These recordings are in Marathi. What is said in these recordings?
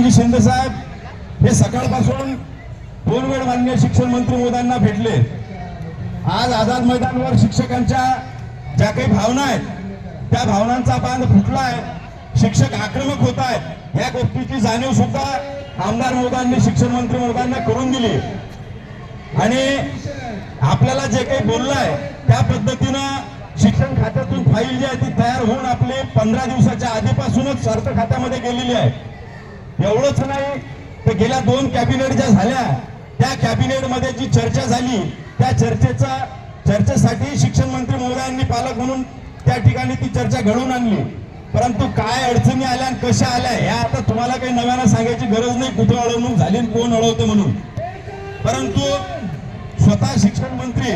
एकनाथजी शिंदे साहेब हे सकाळपासून दोन वेळ मान्य शिक्षण मंत्री मोदांना भेटले. आज आझाद मैदानवर शिक्षकांच्या ज्या काही भावना आहेत त्या भावनांचा बांध फुटलाय शिक्षक आक्रमक होत आहेत या गोष्टीची जाणीव सुद्धा आमदार मोदांनी शिक्षण मंत्री मोदांना करून दिली. आणि आपल्याला जे काही बोललंय त्या पद्धतीनं शिक्षण खात्यातून फाईल जी आहे ती तयार होऊन आपली पंधरा दिवसाच्या आधीपासूनच अर्थ खात्यामध्ये गेलेली आहे. एवढंच नाही तर गेल्या दोन कॅबिनेट ज्या झाल्या त्या कॅबिनेटमध्ये जी चर्चा झाली त्या चर्चेचा चर्चेसाठी शिक्षण मंत्री महोदयांनी पालक म्हणून त्या ठिकाणी ती चर्चा घडवून आणली. परंतु काय अडचणी आल्या आणि कशा आल्या ह्या आता तुम्हाला काही नव्यानं सांगायची गरज नाही कुठं अडवणूक झाली आणि कोण अडवते म्हणून. परंतु स्वतः शिक्षण मंत्री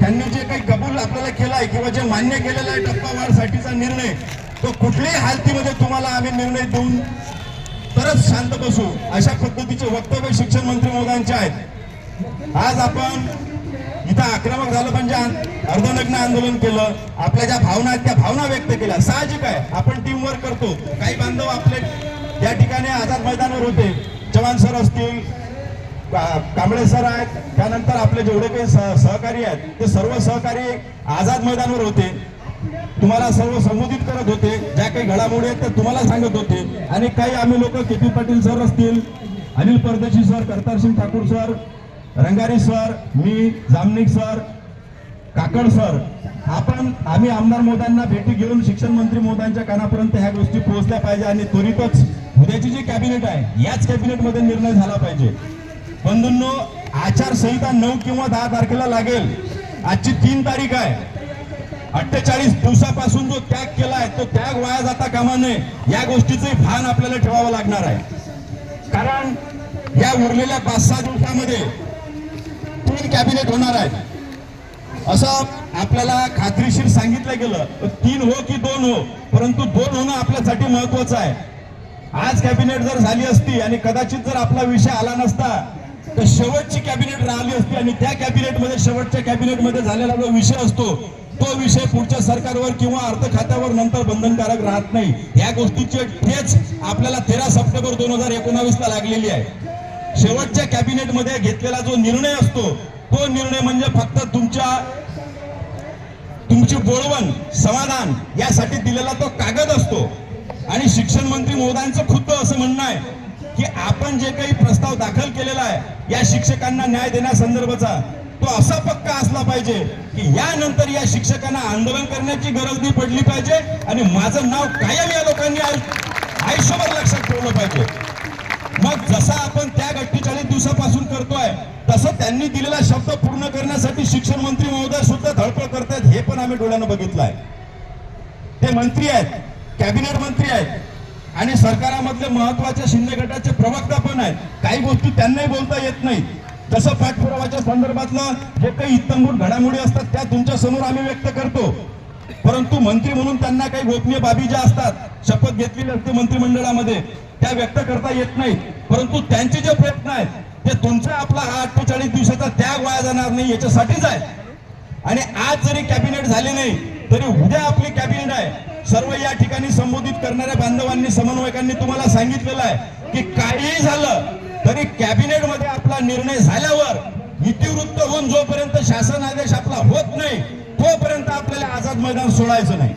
त्यांनी जे काही कबूल आपल्याला केलाय किंवा जे मान्य केलेला आहे टप्पावारसाठीचा निर्णय तो कुठल्याही हालतीमध्ये तुम्हाला आम्ही निर्णय देऊन तरच शांत बसू. अशा पद्धतीचे वक्तव्य शिक्षण मंत्री महोदयांचे आहेत. आज आपण इथं आक्रमक झालं म्हणजे अर्धनग्न आंदोलन केलं. आपल्या ज्या भावना आहेत त्या भावना व्यक्त केल्या. साहजिक आहे. आपण टीम वर्क करतो. काही बांधव आपले या ठिकाणी आझाद मैदानावर होते जवान सर असतील का- कांबळे सर आहेत त्यानंतर आपले जेवढे काही सहकारी आहेत ते सर्व सहकारी आझाद मैदानावर होते. तुम्हाला सर्व संबोधित करत होते ज्या काही घडामोडी आहेत त्या तुम्हाला सांगत होते. आणि काही आम्ही लोक के पी पाटील सर असतील Anil Pardeshi sir Kartarsingh Thakur sir Rangari sir मी जामनिक सर काकड सर आपण आम्ही आमदार मोदांना भेटी घेऊन शिक्षण मंत्री मोदांच्या कानापर्यंत ह्या गोष्टी पोहोचल्या पाहिजे आणि त्वरितच उद्याची जी कॅबिनेट आहे याच कॅबिनेटमध्ये निर्णय झाला पाहिजे. बंधूंनो आचारसंहिता नऊ किंवा दहा तारखेला लागेल. आजची तीन तारीख आहे. अठ्ठेचाळीस दिवसापासून जो त्याग केलाय तो त्याग वाया जाता कामा नये. या गोष्टीचंही भान आपल्याला ठेवावं लागणार आहे. कारण या उरलेल्या पाच सहा दिवसामध्ये तीन कॅबिनेट होणार आहेत. असं आपल्याला खात्रीशीर सांगितलं गेलं. तर तीन हो की दोन हो परंतु दोन होणं आपल्यासाठी महत्वाचं आहे. आज कॅबिनेट जर झाली असती आणि कदाचित जर आपला विषय आला नसता तर शेवटची कॅबिनेट राहिली असती आणि त्या कॅबिनेटमध्ये शेवटच्या कॅबिनेटमध्ये झालेला जो विषय असतो तो विषय पुढच्या सरकारवर किंवा अर्थ खात्यावर नंतर बंधनकारक राहत नाही. या गोष्टीचे ठेच आपल्याला तेरा सप्टेंबर दोन हजार एकोणावीस ला लागलेली आहे. शेवटच्या कॅबिनेटमध्ये घेतलेला जो निर्णय असतो तो निर्णय म्हणजे फक्त तुमच्या तुमची बोळवण समाधान यासाठी दिलेला तो कागद असतो. आणि शिक्षण मंत्री मोदांचं खुद्द असं म्हणणं आहे की आपण जे काही प्रस्ताव दाखल केलेला आहे या शिक्षकांना न्याय देण्यासंदर्भाचा तो असा पाहिजे की यानंतर या शिक्षकांना आंदोलन करण्याची गरज नाही पडली पाहिजे आणि माझं नाव कायम या लोकांनी आयुष्यभर लक्षात ठेवलं पाहिजे. मग जसा आपण त्या अठ्ठेचाळीस दिवसापासून करतोय तसं त्यांनी दिलेला शब्द पूर्ण करण्यासाठी शिक्षण मंत्री महोदय सुद्धा धडपड करतायत हे पण आम्ही डोळ्यानं बघितलं आहे ते मंत्री आहेत कॅबिनेट मंत्री आहेत आणि सरकारामधले महत्त्वाच्या शिंदे गटाचे प्रवक्ता पण आहेत. काही गोष्टी त्यांनाही बोलता येत नाहीत. तसं पाठपुरावाच्या संदर्भातलं जे काही इत्तमभूत घडामोडी असतात त्या तुमच्यासमोर आम्ही व्यक्त करतो. परंतु मंत्री म्हणून त्यांना काही गोपनीय बाबी ज्या असतात शपथ घेतलेली असते मंत्रिमंडळामध्ये त्या व्यक्त करता येत नाहीत. परंतु त्यांचे जे प्रयत्न आहेत ते तुमचा आपला हा अठ्ठेचाळीस दिवसाचा त्याग वाया जाणार नाही याच्यासाठीच आहे. आणि आज जरी कॅबिनेट झाले नाही तरी उद्या आपली कॅबिनेट आहे. सर्व या ठिकाणी संबोधित करणाऱ्या बांधवांनी समन्वयकांनी तुम्हाला सांगितलेलं आहे की काहीही झालं तरी कॅबिनेटमध्ये आपला निर्णय झाल्यावर इतिवृत्त होऊन जोपर्यंत शासन आदेश आपला होत नाही तोपर्यंत आपल्याला आझाद मैदान सोडायचं नाही.